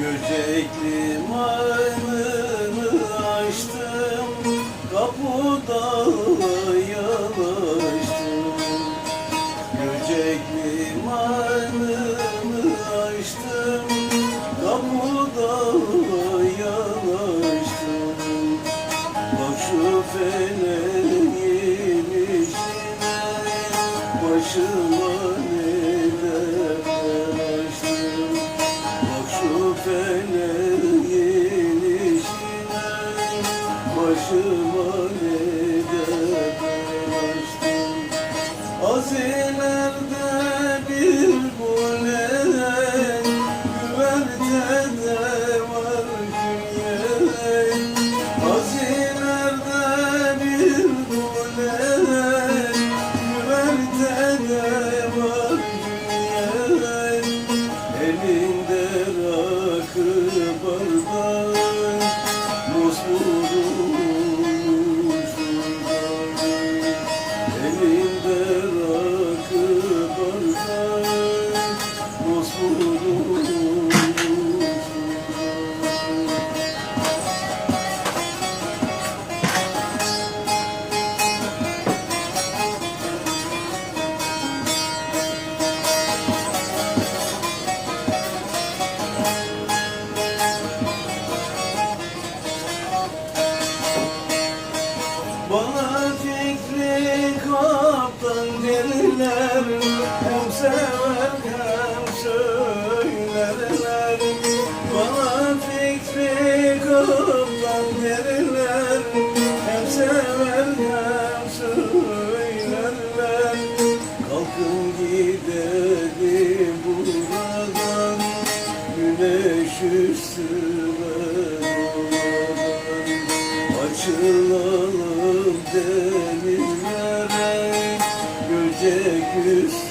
Gözekli maymun Kapıda yanaştım Bak şu feleğin içine Başıma neler açtım Bak şu feleğin içine Başıma neler Bana fikri kaptan derler Hem sever derler Hem sever hem söylerler. Kalkın gidelim buradan Güneş doğmadan Açılalım denizlere Göcek üstü